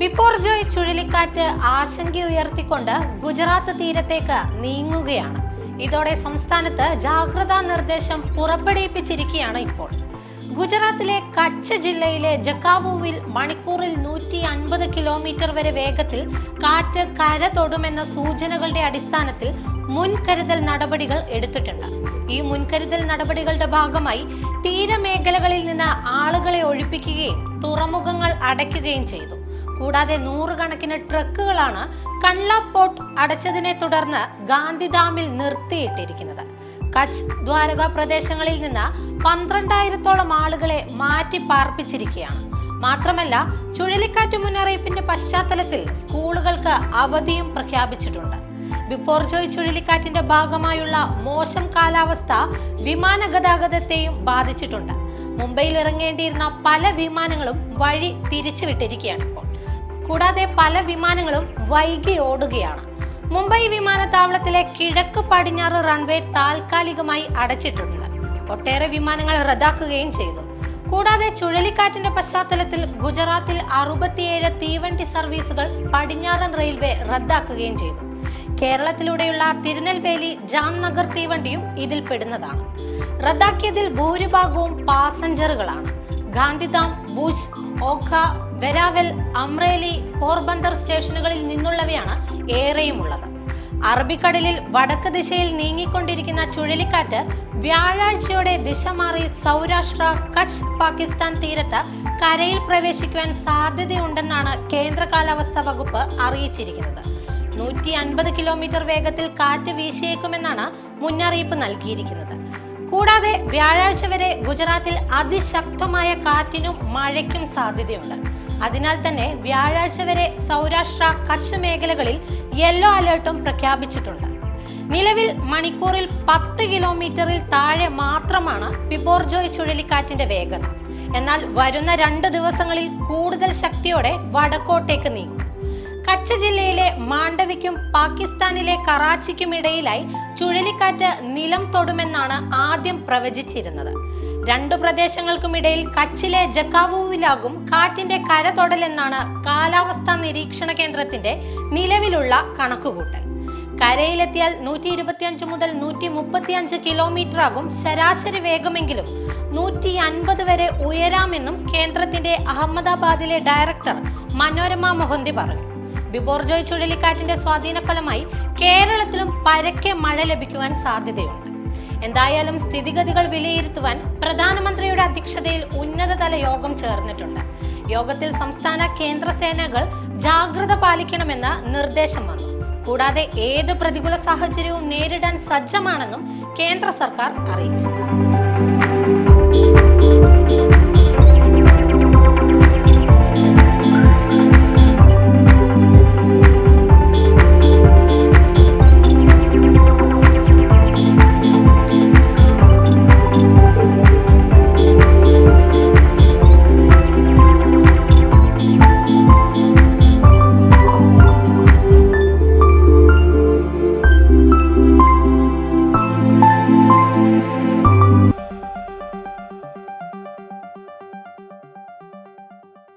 ബിപ്പോർജോയ് ചുഴലിക്കാറ്റ് ആശങ്കയുയർത്തിക്കൊണ്ട് ഗുജറാത്ത് തീരത്തേക്ക് നീങ്ങുകയാണ്. ഇതോടെ സംസ്ഥാനത്ത് ജാഗ്രതാ നിർദ്ദേശം പുറപ്പെടുവിപ്പിച്ചിരിക്കുകയാണ് ഇപ്പോൾ. ഗുജറാത്തിലെ കച്ച് ജില്ലയിലെ ജക്കാവുവിൽ മണിക്കൂറിൽ നൂറ്റി അൻപത് കിലോമീറ്റർ വരെ വേഗത്തിൽ കാറ്റ് കര തൊടുമെന്ന സൂചനകളുടെ അടിസ്ഥാനത്തിൽ മുൻകരുതൽ നടപടികൾ എടുത്തിട്ടുണ്ട്. ഈ മുൻകരുതൽ നടപടികളുടെ ഭാഗമായി തീരമേഖലകളിൽ നിന്ന് ആളുകളെ ഒഴിപ്പിക്കുകയും തുറമുഖങ്ങൾ അടയ്ക്കുകയും ചെയ്തു. കൂടാതെ നൂറുകണക്കിന് ട്രക്കുകളാണ് കൺല പോർട്ട് അടച്ചതിനെ തുടർന്ന് ഗാന്ധിധാമിൽ നിർത്തിയിട്ടിരിക്കുന്നത്. കച്ച് ദ്വാരക പ്രദേശങ്ങളിൽ നിന്ന് പന്ത്രണ്ടായിരത്തോളം ആളുകളെ മാറ്റി പാർപ്പിച്ചിരിക്കുകയാണ്. മാത്രമല്ല ചുഴലിക്കാറ്റ് മുന്നറിയിപ്പിന്റെ പശ്ചാത്തലത്തിൽ സ്കൂളുകൾക്ക് അവധിയും പ്രഖ്യാപിച്ചിട്ടുണ്ട്. ബിപ്പോർജോയ് ചുഴലിക്കാറ്റിന്റെ ഭാഗമായുള്ള മോശം കാലാവസ്ഥ വിമാന ഗതാഗതത്തെയും ബാധിച്ചിട്ടുണ്ട്. മുംബൈയിൽ ഇറങ്ങേണ്ടിയിരുന്ന പല വിമാനങ്ങളും വഴി തിരിച്ചുവിട്ടിരിക്കുകയാണ് ഇപ്പോൾ. കൂടാതെ പല വിമാനങ്ങളും വൈകി ഓടുകയാണ്. മുംബൈ വിമാനത്താവളത്തിലെ കിഴക്ക് പടിഞ്ഞാറ് റൺവേ താൽക്കാലികമായി അടച്ചിട്ടുണ്ട്. ഒട്ടേറെ വിമാനങ്ങൾ റദ്ദാക്കുകയും ചെയ്തു. കൂടാതെ ചുഴലിക്കാറ്റിന്റെ പശ്ചാത്തലത്തിൽ ഗുജറാത്തിൽ അറുപത്തിയേഴ് തീവണ്ടി സർവീസുകൾ പടിഞ്ഞാറൻ റെയിൽവേ റദ്ദാക്കുകയും ചെയ്തു. കേരളത്തിലൂടെയുള്ള തിരുനെൽവേലി ജാംനഗർ തീവണ്ടിയും ഇതിൽ പെടുന്നതാണ്. റദ്ദാക്കിയതിൽ ഭൂരിഭാഗവും പാസഞ്ചറുകളാണ്. ഗാന്ധിധാം ഭുജ് ഓഖ വെരാവൽ അമ്രേലി പോർബന്തർ സ്റ്റേഷനുകളിൽ നിന്നുള്ളവയാണ് ഏറെയും ഉള്ളത് അറബിക്കടലിൽ വടക്ക് ദിശയിൽ നീങ്ങിക്കൊണ്ടിരിക്കുന്ന ചുഴലിക്കാറ്റ് വ്യാഴാഴ്ചയോടെ ദിശ മാറി സൗരാഷ്ട്ര കച്ച് പാകിസ്ഥാൻ തീരത്ത് കരയിൽ പ്രവേശിക്കുവാൻ സാധ്യതയുണ്ടെന്നാണ് കേന്ദ്ര കാലാവസ്ഥാ വകുപ്പ് അറിയിച്ചിരിക്കുന്നത്. നൂറ്റി അൻപത് കിലോമീറ്റർ വേഗത്തിൽ കാറ്റ് വീശിയേക്കുമെന്നാണ് മുന്നറിയിപ്പ് നൽകിയിരിക്കുന്നത്. കൂടാതെ വ്യാഴാഴ്ച വരെ ഗുജറാത്തിൽ അതിശക്തമായ കാറ്റിനും മഴയ്ക്കും സാധ്യതയുണ്ട്. അതിനാൽ തന്നെ വ്യാഴാഴ്ച വരെ സൗരാഷ്ട്ര കച്ച് മേഖലകളിൽ യെല്ലോ അലേർട്ടും പ്രഖ്യാപിച്ചിട്ടുണ്ട്. നിലവിൽ മണിക്കൂറിൽ പത്ത് കിലോമീറ്ററിൽ താഴെ മാത്രമാണ് ബിബോർജോയ് ചുഴലിക്കാറ്റിന്റെ വേഗത. എന്നാൽ വരുന്ന രണ്ട് ദിവസങ്ങളിൽ കൂടുതൽ ശക്തിയോടെ വടക്കോട്ടേക്ക് നീങ്ങും. കച്ച് ജില്ലയിലെ മാണ്ഡവിക്കും പാകിസ്ഥാനിലെ കറാച്ചിക്കും ഇടയിലായി ചുഴലിക്കാറ്റ് നിലം തൊടുമെന്നാണ് ആദ്യം പ്രവചിച്ചിരുന്നത്. രണ്ടു പ്രദേശങ്ങൾക്കുമിടയിൽ കച്ചിലെ ജക്കാവുവിലാകും കാറ്റിന്റെ കര തൊടലെന്നാണ് കാലാവസ്ഥാ നിരീക്ഷണ കേന്ദ്രത്തിന്റെ നിലവിലുള്ള കണക്കുകൂട്ടൽ. കരയിലെത്തിയാൽ നൂറ്റി ഇരുപത്തിയഞ്ച് മുതൽ നൂറ്റി മുപ്പത്തിയഞ്ച് കിലോമീറ്റർ ആകും ശരാശരി വേഗമെങ്കിലും നൂറ്റി അൻപത് വരെ ഉയരാമെന്നും കേന്ദ്രത്തിന്റെ അഹമ്മദാബാദിലെ ഡയറക്ടർ മനോരമ മൊഹന്തി പറഞ്ഞു. ബിബോർജോയ് ചുഴലിക്കാറ്റിന്റെ സ്വാധീന ഫലമായി കേരളത്തിലും പരക്കെ മഴ ലഭിക്കുവാൻ സാധ്യതയുണ്ട്. എന്തായാലും സ്ഥിതിഗതികൾ വിലയിരുത്തുവാൻ പ്രധാനമന്ത്രിയുടെ അധ്യക്ഷതയിൽ ഉന്നതതല യോഗം ചേർന്നിട്ടുണ്ട്. യോഗത്തിൽ സംസ്ഥാന കേന്ദ്ര സേനകൾ ജാഗ്രത പാലിക്കണമെന്ന് നിർദ്ദേശം വന്നു. കൂടാതെ ഏത് പ്രതികൂല സാഹചര്യവും നേരിടാൻ സജ്ജമാണെന്നും കേന്ദ്ര സർക്കാർ അറിയിച്ചു.